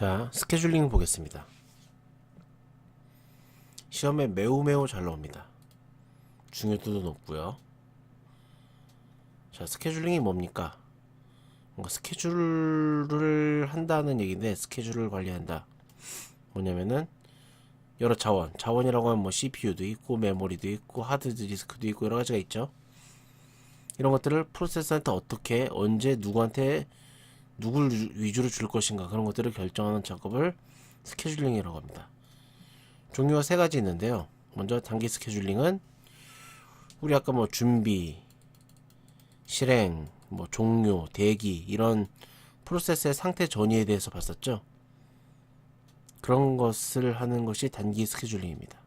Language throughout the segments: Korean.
자, 스케줄링 보겠습니다. 시험에 매우 매우 잘 나옵니다. 중요도도 높고요. 자, 스케줄링이 뭡니까? 뭔가 스케줄을 한다는 얘기인데 스케줄을 관리한다. 뭐냐면은 여러 자원, 자원이라고 하면 뭐 CPU도 있고 메모리도 있고 하드 디스크도 있고 여러 가지가 있죠. 이런 것들을 프로세서한테 어떻게 언제 누구한테 누굴 위- 위주로 줄 것인가 그런 것들을 결정하는 작업을 스케줄링이라고 합니다. 종류가 세 가지 있는데요. 먼저 단기 스케줄링은 우리 아까 뭐 준비, 실행, 뭐 종료, 대기 이런 프로세스의 상태 전이에 대해서 봤었죠. 그런 것을 하는 것이 단기 스케줄링입니다.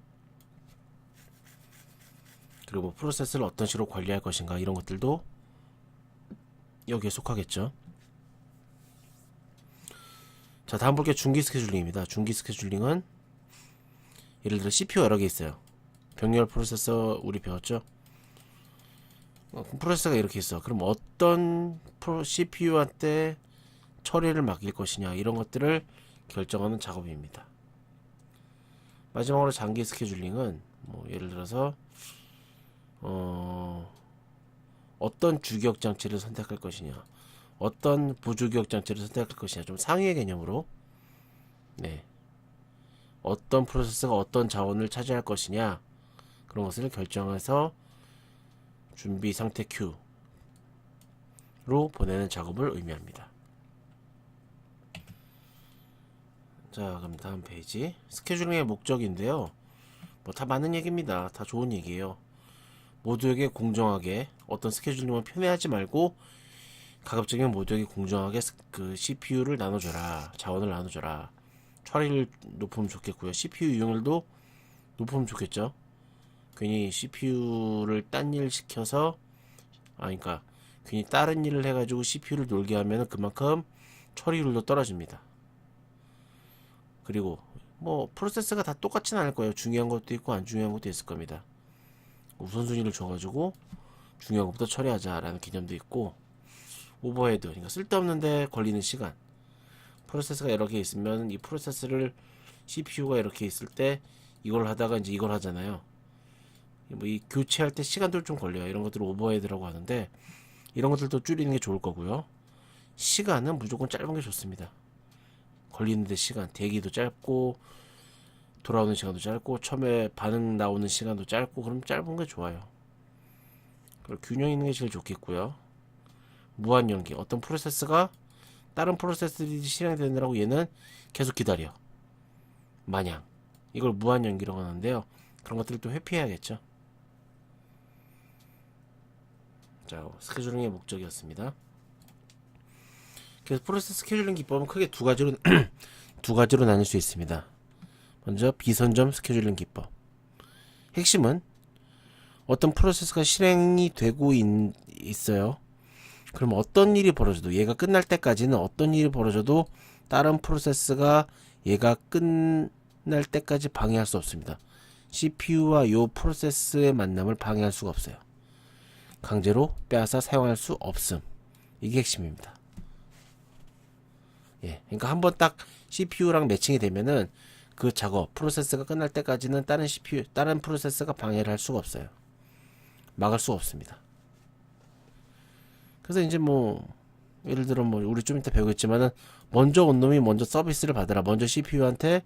그리고 뭐 프로세스를 어떤 식으로 관리할 것인가 이런 것들도 여기에 속하겠죠. 자, 다음 볼게 중기 스케줄링입니다. 중기 스케줄링은 예를 들어 CPU 여러 개 있어요. 병렬 프로세서 우리 배웠죠? 어, 프로세서가 이렇게 있어. 그럼 어떤 프로 CPU한테 처리를 맡길 것이냐 이런 것들을 결정하는 작업입니다. 마지막으로 장기 스케줄링은 뭐 예를 들어서 어 어떤 주기억 장치를 선택할 것이냐 어떤 부주기억 장치를 선택할 것이냐 좀 상위의 개념으로. 네. 어떤 프로세서가 어떤 자원을 차지할 것이냐 그런 것을 결정해서 준비 상태 큐로 보내는 작업을 의미합니다. 자 그럼 다음 페이지. 스케줄링의 목적인데요. 뭐다 맞는 얘기입니다. 다 좋은 얘기예요. 모두에게 공정하게 어떤 스케줄링을 편애하지 말고 가급적이면 모두에게 공정하게 스- 그 CPU를 나눠줘라. 자원을 나눠줘라. 처리를 높으면 좋겠고요. CPU 이용률도 높으면 좋겠죠. 괜히 CPU를 딴 일 시켜서 아 그러니까 괜히 다른 일을 해가지고 CPU를 놀게 하면 그만큼 처리율도 떨어집니다. 그리고 뭐 프로세스가 다 똑같지는 않을 거예요. 중요한 것도 있고 안 중요한 것도 있을 겁니다. 우선순위를 줘가지고 중요한 것부터 처리하자라는 개념도 있고 오버헤드 그러니까 쓸데없는데 걸리는 시간 프로세스가 여러 개 있으면 이 프로세스를 CPU가 이렇게 있을 때 이걸 하다가 이제 이걸 하잖아요. 뭐 이 교체할 때 시간도 좀 걸려요. 이런 것들을 오버헤드라고 하는데 이런 것들도 줄이는 게 좋을 거고요. 시간은 무조건 짧은 게 좋습니다. 걸리는데 시간 대기도 짧고 돌아오는 시간도 짧고 처음에 반응 나오는 시간도 짧고 그럼 짧은 게 좋아요. 그리고 균형 있는 게 제일 좋겠고요. 무한 연기 어떤 프로세스가 다른 프로세스들이 실행되느라고 얘는 계속 기다려. 마냥 이걸 무한 연기라고 하는데요. 그런 것들을 또 회피해야겠죠. 자 스케줄링의 목적이었습니다. 그래서 프로세스 스케줄링 기법은 크게 두 가지로 두 가지로 나눌 수 있습니다. 먼저 비선점 스케줄링 기법. 핵심은 어떤 프로세스가 실행이 되고 있, 있어요. 그럼 어떤 일이 벌어져도 얘가 끝날 때까지는 어떤 일이 벌어져도 다른 프로세스가 얘가 끝날 때까지 방해할 수 없습니다. CPU와 요 프로세스의 만남을 방해할 수가 없어요. 강제로 빼앗아 사용할 수 없음. 이게 핵심입니다. 예, 그러니까 한번 딱 CPU랑 매칭이 되면은 그 작업 프로세스가 끝날 때까지는 다른 CPU, 다른 프로세스가 방해를 할 수가 없어요. 막을 수가 없습니다. 그래서 이제 뭐 예를 들어 뭐 우리 좀 이따 배우겠지만은 먼저 온 놈이 먼저 서비스를 받아라. 먼저 CPU한테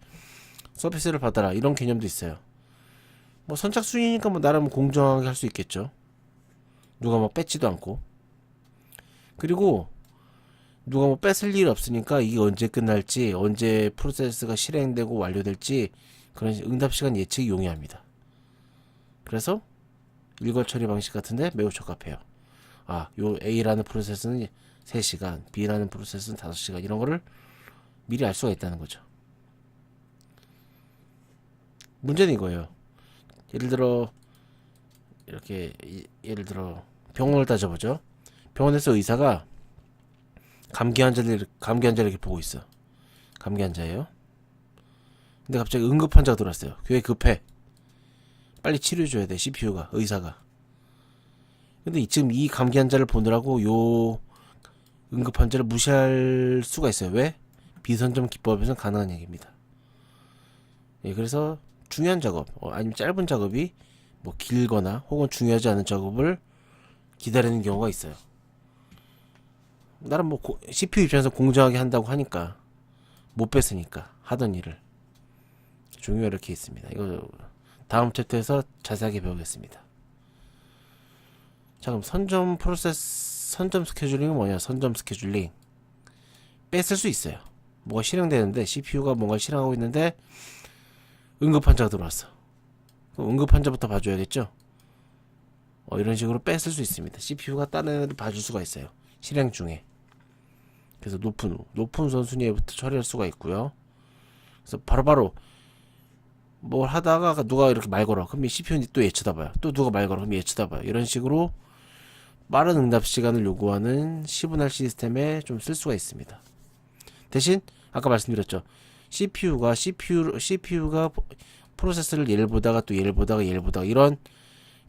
서비스를 받아라. 이런 개념도 있어요. 뭐 선착순이니까 뭐 나름 공정하게 할 수 있겠죠. 누가 뭐 뺏지도 않고. 그리고 누가 뭐 뺏을 일 없으니까 이게 언제 끝날지 언제 프로세스가 실행되고 완료될지 그런 응답 시간 예측이 용이합니다. 그래서 일괄 처리 방식 같은데 매우 적합해요. 아, 요 A라는 프로세스는 3시간, B라는 프로세스는 5시간 이런 거를 미리 알 수가 있다는 거죠. 문제는 이거예요. 예를 들어 이렇게 이- 예를 들어 병원을 따져보죠. 병원에서 의사가 감기 환자를 감기 환자를 이렇게 보고 있어. 감기 환자예요. 근데 갑자기 응급 환자가 들어왔어요. 교회 급해. 빨리 치료해 줘야 돼. CPU가 의사가. 근데 이- 지금 이 감기 환자를 보느라고 요 응급 환자를 무시할 수가 있어요. 왜? 비선점 기법에서는 가능한 얘기입니다. 예, 그래서 중요한 작업 어, 아니면 짧은 작업이 뭐 길거나 혹은 중요하지 않은 작업을 기다리는 경우가 있어요. 나는 뭐 고- CPU 입장에서 공정하게 한다고 하니까 못 뺐으니까 하던 일을 종류가 이렇게 있습니다. 이거 다음 챕터에서 자세하게 배우겠습니다. 자 그럼 선점 프로세스 선점 스케줄링은 뭐냐? 선점 스케줄링 뺐을 수 있어요. 뭐가 실행되는데 CPU가 뭔가 실행하고 있는데 응급 환자가 들어왔어. 그럼 응급 환자부터 봐줘야겠죠? 어, 이런 식으로 뺐을 수 있습니다. CPU가 다른 애들 봐줄 수가 있어요. 실행 중에. 그래서 높은 높은 선순위에부터 처리할 수가 있고요. 그래서 바로 바로 뭘 하다가 누가 이렇게 말 걸어. 그럼 이 CPU는 또 얘 쳐다봐요. 또 누가 말 걸어. 그럼 얘 쳐다봐요. 이런 식으로 빠른 응답 시간을 요구하는 시분할 시스템에 좀 쓸 수가 있습니다. 대신 아까 말씀드렸죠. CPU가 CPU CPU가 프로세스를 얘를 보다가 또 얘를 보다가 얘를 보다가 이런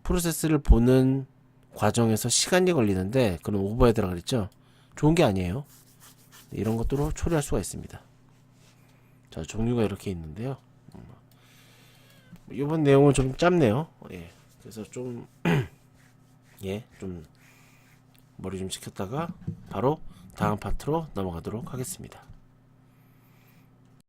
프로세스를 보는 과정에서 시간이 걸리는데 그런 오버헤드라 그랬죠. 좋은 게 아니에요. 이런 것들로 처리할 수가 있습니다. 자, 종류가 이렇게 있는데요. 음. 이번 내용은 좀 짧네요. 예. 그래서 좀 예, 좀 머리 좀 식혔다가 바로 다음 파트로 넘어가도록 하겠습니다.